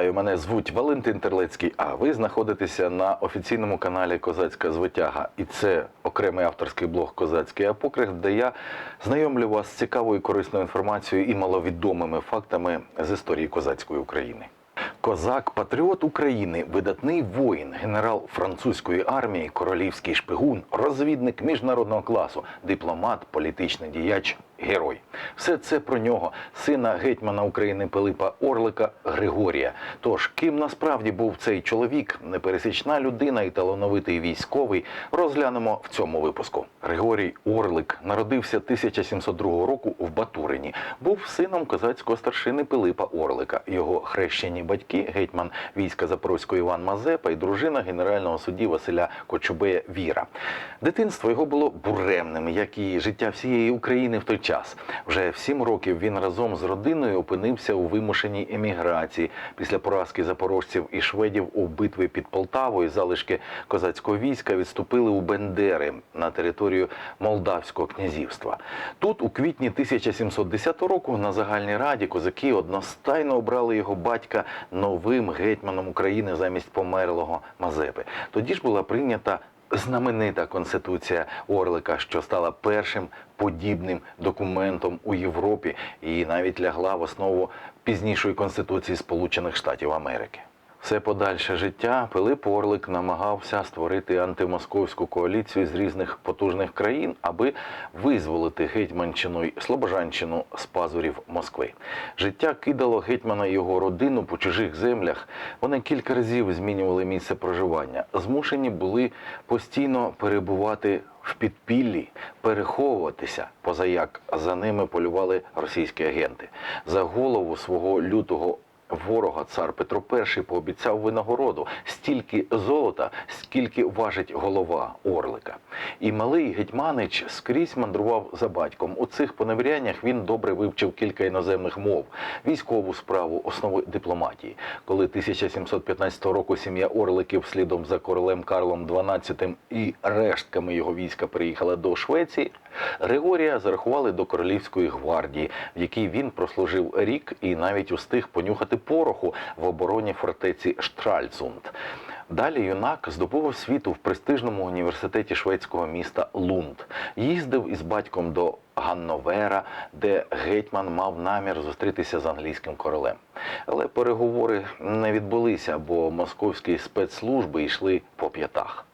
Вітаю, мене звуть Валентин Терлецький. А ви знаходитеся на офіційному каналі Козацька звитяга. І це окремий авторський блог Козацький апокриф, де я знайомлю вас з цікавою корисною інформацією і маловідомими фактами з історії козацької України. Козак, патріот України, видатний воїн, генерал французької армії, королівський шпигун, розвідник міжнародного класу, дипломат, політичний діяч, герой. Все це про нього, сина гетьмана України Пилипа Орлика Григорія. Тож, ким насправді був цей чоловік, непересічна людина і талановитий військовий, розглянемо в цьому випуску. Григорій Орлик народився 1702 року в Батурині. Був сином козацького старшини Пилипа Орлика. Його хрещені батьки, гетьман війська Запорозького Іван Мазепа і дружина генерального судді Василя Кочубея Віра. Дитинство його було буремним, як і життя всієї України в той час. Вже в сім років він разом з родиною опинився у вимушеній еміграції після поразки запорожців і шведів у битві під Полтавою. Залишки козацького війська відступили у Бендери на територію Молдавського князівства. Тут, у квітні 1710 року, на загальній раді козаки одностайно обрали його батька новим гетьманом України замість померлого Мазепи. Тоді ж була прийнята знаменита конституція Орлика, що стала першим подібним документом у Європі і навіть лягла в основу пізнішої конституції Сполучених Штатів Америки. Все подальше життя Пилип Орлик намагався створити антимосковську коаліцію з різних потужних країн, аби визволити Гетьманщину й Слобожанщину з пазурів Москви. Життя кидало гетьмана і його родину по чужих землях. Вони кілька разів змінювали місце проживання. Змушені були постійно перебувати в підпіллі, переховуватися, позаяк за ними полювали російські агенти. За голову свого лютого ворога цар Петро І пообіцяв винагороду стільки золота, скільки важить голова Орлика. І малий гетьманич скрізь мандрував за батьком. У цих поневіряннях він добре вивчив кілька іноземних мов, військову справу, основи дипломатії. Коли 1715 року сім'я Орликів слідом за королем Карлом XII і рештками його війська приїхала до Швеції, Григорія зарахували до королівської гвардії, в якій він прослужив рік і навіть устиг понюхати пороху в обороні фортеці Штральцунд. Далі юнак здобув освіту в престижному університеті шведського міста Лунд. Їздив із батьком до Ганновера, де гетьман мав намір зустрітися з англійським королем. Але переговори не відбулися, бо московські спецслужби йшли по п'ятах.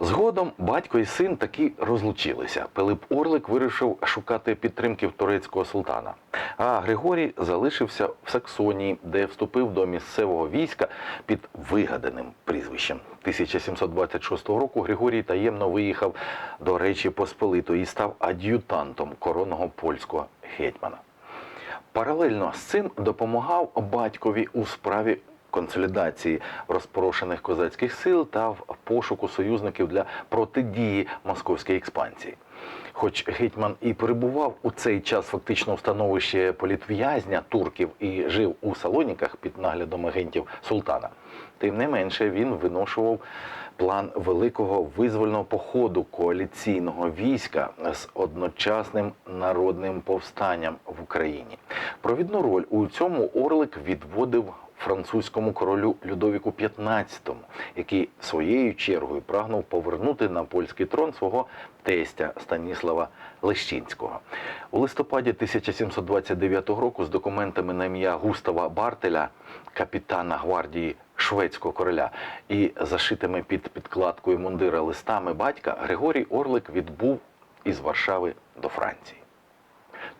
Згодом батько і син таки розлучилися. Пилип Орлик вирішив шукати підтримки в турецького султана. А Григорій залишився в Саксонії, де вступив до місцевого війська під вигаданим прізвищем. 1726 року Григорій таємно виїхав до Речі Посполитої і став ад'ютантом коронного польського гетьмана. Паралельно з цим допомагав батькові у справі консолідації розпорошених козацьких сил та в пошуку союзників для протидії московській експансії. Хоч гетьман і перебував у цей час фактично в становищі політв'язня турків і жив у Салоніках під наглядом агентів султана, тим не менше він виношував план великого визвольного походу коаліційного війська з одночасним народним повстанням в Україні. Провідну роль у цьому Орлик відводив французькому королю Людовіку XV, який своєю чергою прагнув повернути на польський трон свого тестя Станіслава Лещинського. У листопаді 1729 року з документами на ім'я Густава Бартеля, капітана гвардії шведського короля, і зашитими під підкладкою мундира листами батька Григорій Орлик відбув із Варшави до Франції.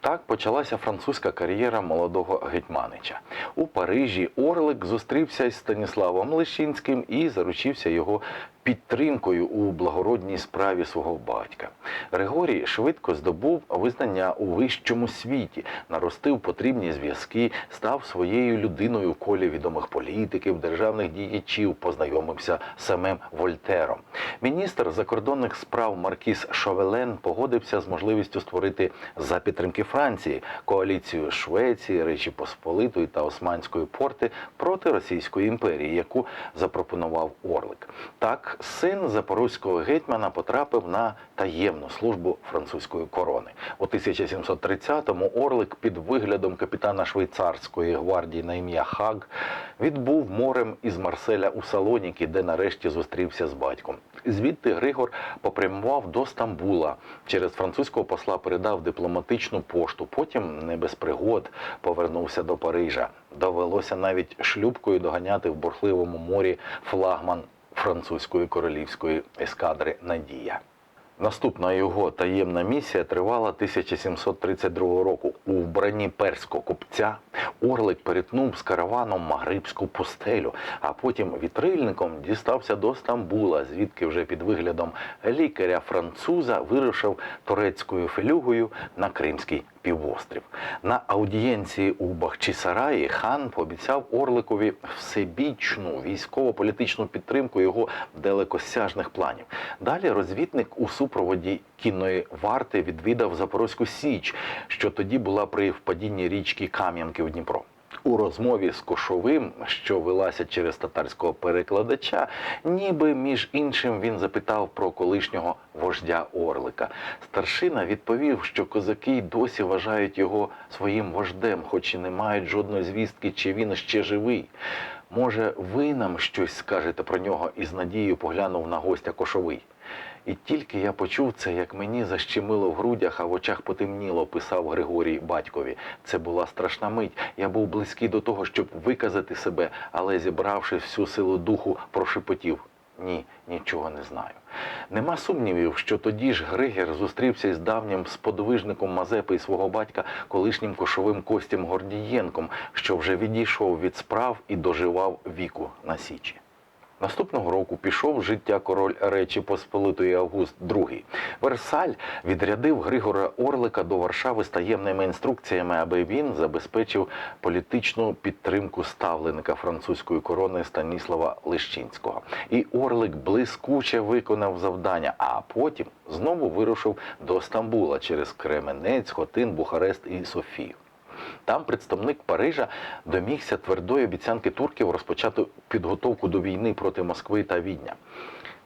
Так почалася французька кар'єра молодого гетьманича. У Парижі Орлик зустрівся із Станіславом Лещинським і заручився його підтримкою у благородній справі свого батька. Григорій швидко здобув визнання у вищому світі, наростив потрібні зв'язки, став своєю людиною у колі відомих політиків, державних діячів, познайомився з самим Вольтером. Міністр закордонних справ Маркіс Шовелен погодився з можливістю створити за підтримки Франції коаліцію Швеції, Речі Посполитої та Османської порти проти Російської імперії, яку запропонував Орлик. Так, син запорозького гетьмана потрапив на таємну службу французької корони. У 1730-му Орлик під виглядом капітана швейцарської гвардії на ім'я Хаг відбув морем із Марселя у Салоніки, де нарешті зустрівся з батьком. Звідти Григор попрямував до Стамбула. Через французького посла передав дипломатичну пошту. Потім, не без пригод, повернувся до Парижа. Довелося навіть шлюбкою доганяти в бурхливому морі флагман французької королівської ескадри Надія. Наступна його таємна місія тривала 1732 року. У вбранні перського купця Орлик перетнув з караваном Магрибську пустелю, а потім вітрильником дістався до Стамбула, звідки вже під виглядом лікаря француза вирушив турецькою фелюгою на Кримський півострів. На аудієнції у Бахчисараї хан пообіцяв Орликові всебічну військово-політичну підтримку його далекосяжних планів. Далі розвідник у супроводі кінної варти відвідав Запорозьку Січ, що тоді була при впадінні річки Кам'янки в Дніпро. У розмові з Кошовим, що велася через татарського перекладача, ніби між іншим він запитав про колишнього вождя Орлика. Старшина відповів, що козаки й досі вважають його своїм вождем, хоч і не мають жодної звістки, чи він ще живий. Може, ви нам щось скажете про нього і з надією поглянув на гостя Кошовий. І тільки я почув це, як мені защемило в грудях, а в очах потемніло, писав Григорій батькові. Це була страшна мить. Я був близький до того, щоб виказати себе, але зібравши всю силу духу, прошепотів. Ні, нічого не знаю. Нема сумнівів, що тоді ж Григір зустрівся із давнім сподвижником Мазепи і свого батька, колишнім кошовим Костям Гордієнком, що вже відійшов від справ і доживав віку на Січі. Наступного року пішов життя король Речі Посполитої Август II. Версаль відрядив Григора Орлика до Варшави з таємними інструкціями, аби він забезпечив політичну підтримку ставленика французької корони Станіслава Лещинського. І Орлик блискуче виконав завдання, а потім знову вирушив до Стамбула через Кременець, Хотин, Бухарест і Софію. Там представник Парижа домігся твердої обіцянки турків розпочати підготовку до війни проти Москви та Відня.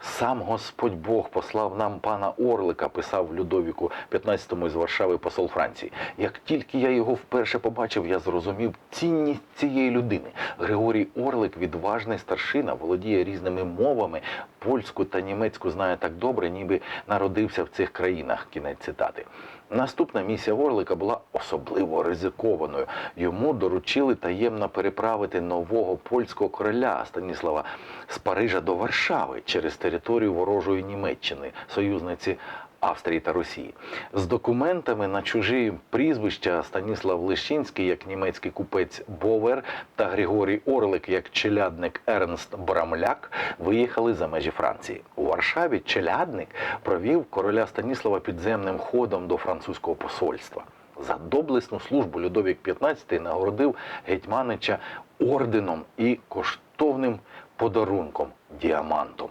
Сам Господь Бог послав нам пана Орлика, писав Людовіку 15-му із Варшави посол Франції. Як тільки я його вперше побачив, я зрозумів цінність цієї людини. Григорій Орлик, відважний старшина, володіє різними мовами, польську та німецьку знає так добре, ніби народився в цих країнах. Кінець цитати. Наступна місія Орлика була особливо ризикованою. Йому доручили таємно переправити нового польського короля Станіслава з Парижа до Варшави через територію ворожої Німеччини, союзниці Австрії та Росії. З документами на чужі прізвища Станіслав Лещинський як німецький купець Бовер та Григорій Орлик як челядник Ернст Брамляк виїхали за межі Франції. У Варшаві челядник провів короля Станіслава підземним ходом до французького посольства. За доблесну службу Людовік XV нагородив гетьманича орденом і коштовним подарунком діамантом.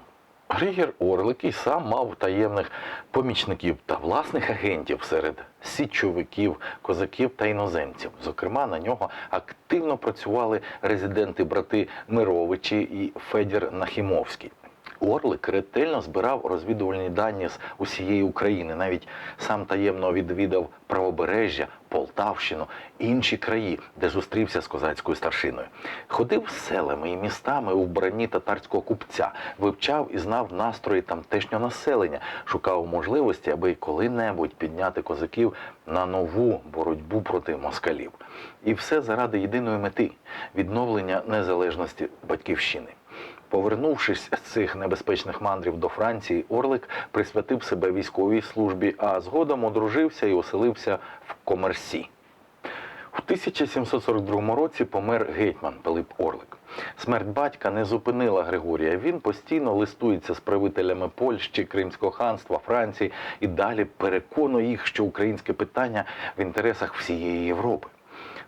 Григір Орлик і сам мав таємних помічників та власних агентів серед січовиків, козаків та іноземців. Зокрема, на нього активно працювали резиденти-брати Мировичі і Федір Нахімовський. Орлик ретельно збирав розвідувальні дані з усієї України. Навіть сам таємно відвідав правобережжя, Полтавщину, інші краї, де зустрівся з козацькою старшиною. Ходив селами і містами у вбранні татарського купця, вивчав і знав настрої тамтешнього населення, шукав можливості, аби коли-небудь підняти козаків на нову боротьбу проти москалів. І все заради єдиної мети відновлення незалежності батьківщини. Повернувшись з цих небезпечних мандрів до Франції, Орлик присвятив себе військовій службі, а згодом одружився і оселився в Комерсі. У 1742 році помер гетьман Пилип Орлик. Смерть батька не зупинила Григорія. Він постійно листується з правителями Польщі, Кримського ханства, Франції і далі переконує їх, що українське питання в інтересах всієї Європи.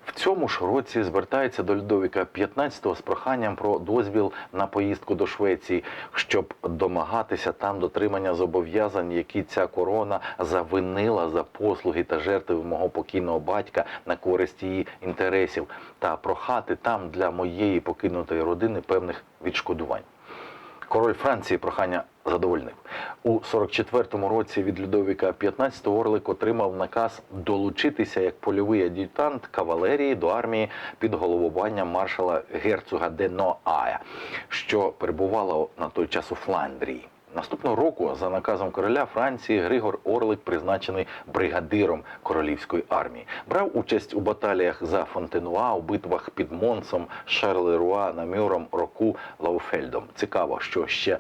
В цьому ж році звертається до Людовіка XV з проханням про дозвіл на поїздку до Швеції, щоб домагатися там дотримання зобов'язань, які ця корона завинила за послуги та жертви мого покійного батька на користь її інтересів, та прохати там для моєї покинутої родини певних відшкодувань. Король Франції прохання задовольнив. У 44-му році від Людовіка 15 Орлик отримав наказ долучитися як польовий ад'ютант кавалерії до армії під головуванням маршала герцога де Ноая, що перебувала на той час у Фландрії. Наступного року, за наказом короля Франції, Григор Орлик призначений бригадиром королівської армії. Брав участь у баталіях за Фонтенуа, у битвах під Монсом, Шарлеруа, Намюром, Року, Лауфельдом. Цікаво, що ще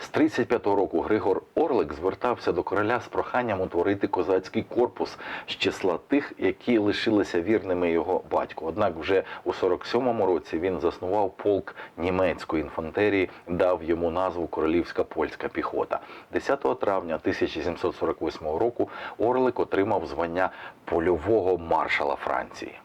з 35-го року Григор Орлик звертався до короля з проханням утворити козацький корпус з числа тих, які лишилися вірними його батьку. Однак вже у 47-му році він заснував полк німецької інфантерії, дав йому назву Королівська польська піхота. 10 травня 1748 року Орлик отримав звання польового маршала Франції.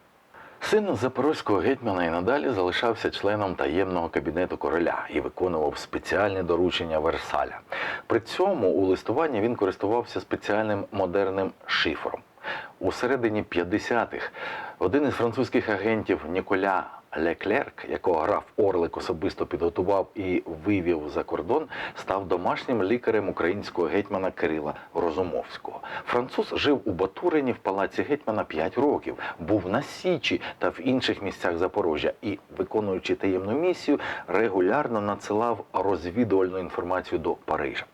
Син запорозького гетьмана і надалі залишався членом таємного кабінету короля і виконував спеціальні доручення Версаля. При цьому у листуванні він користувався спеціальним модерним шифром. У середині 50-х один із французьких агентів Ніколя Леклерк, якого граф Орлик особисто підготував і вивів за кордон, став домашнім лікарем українського гетьмана Кирила Розумовського. Француз жив у Батурині в палаці гетьмана 5 років, був на Січі та в інших місцях Запорожжя і, виконуючи таємну місію, регулярно надсилав розвідувальну інформацію до Парижа.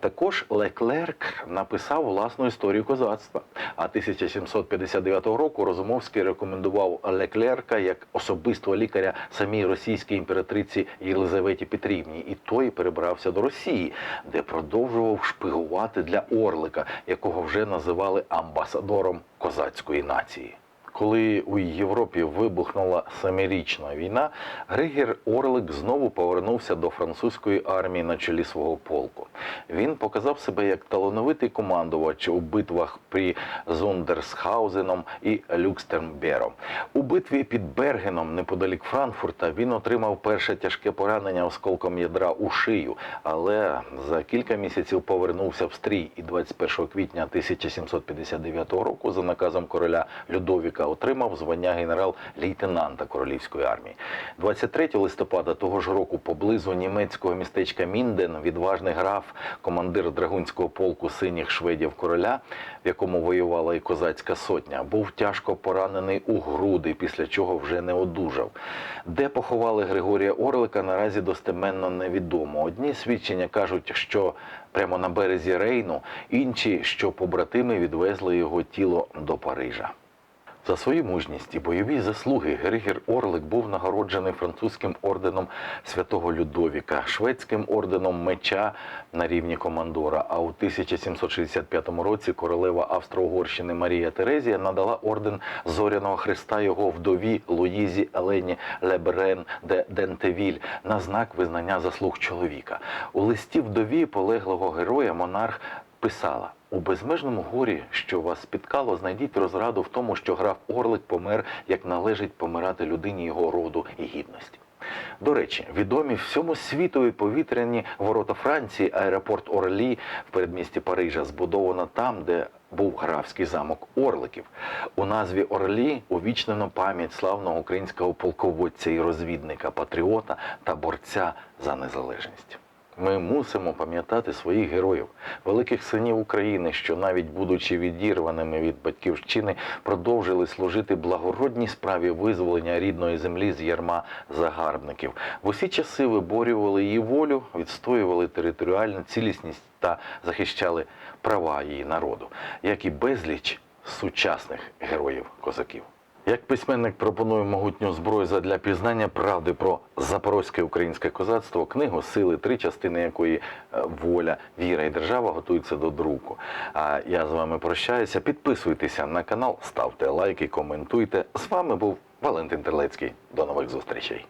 Також Леклерк написав власну історію козацтва. А 1759 року Розумовський рекомендував Леклерка як особистого лікаря самій російській імператриці Єлизаветі Петрівні, і той перебрався до Росії, де продовжував шпигувати для Орлика, якого вже називали амбасадором козацької нації. Коли у Європі вибухнула семирічна війна, Григір Орлик знову повернувся до французької армії на чолі свого полку. Він показав себе як талановитий командувач у битвах при Зундерсхаузеном і Люкстернбером. У битві під Бергеном, неподалік Франкфурта, він отримав перше тяжке поранення осколком ядра у шию, але за кілька місяців повернувся в стрій і 21 квітня 1759 року за наказом короля Людовіка отримав звання генерал-лейтенанта королівської армії. 23 листопада того ж року поблизу німецького містечка Мінден відважний граф, командир драгунського полку синіх шведів короля, в якому воювала і козацька сотня, був тяжко поранений у груди, після чого вже не одужав. Де поховали Григорія Орлика, наразі достеменно невідомо. Одні свідчення кажуть, що прямо на березі Рейну, інші, що побратими відвезли його тіло до Парижа. За свою мужність і бойові заслуги Григір Орлик був нагороджений французьким орденом святого Людовіка, шведським орденом меча на рівні командора. А у 1765 році королева Австро-Угорщини Марія Терезія надала орден Зоряного Христа його вдові Луїзі Елені Леберен де Дентевіль на знак визнання заслуг чоловіка. У листі вдові полеглого героя монарх писала. У безмежному горі, що вас спіткало, знайдіть розраду в тому, що граф Орлик помер, як належить помирати людині його роду і гідності. До речі, відомі всьому світові повітряні ворота Франції, аеропорт Орлі в передмісті Парижа збудовано там, де був графський замок Орликів. У назві Орлі увічнено пам'ять славного українського полководця і розвідника, патріота та борця за незалежність. Ми мусимо пам'ятати своїх героїв, великих синів України, що навіть будучи відірваними від батьківщини, продовжили служити благородній справі визволення рідної землі з ярма загарбників. В усі часи виборювали її волю, відстоювали територіальну цілісність та захищали права її народу, як і безліч сучасних героїв козаків. Як письменник пропонує могутню зброю задля пізнання правди про запорозьке українське козацтво, книгу Сили, три частини якої е, воля, віра і держава готуються до друку. А я з вами прощаюся. Підписуйтеся на канал, ставте лайки, коментуйте. З вами був Валентин Терлецький. До нових зустрічей.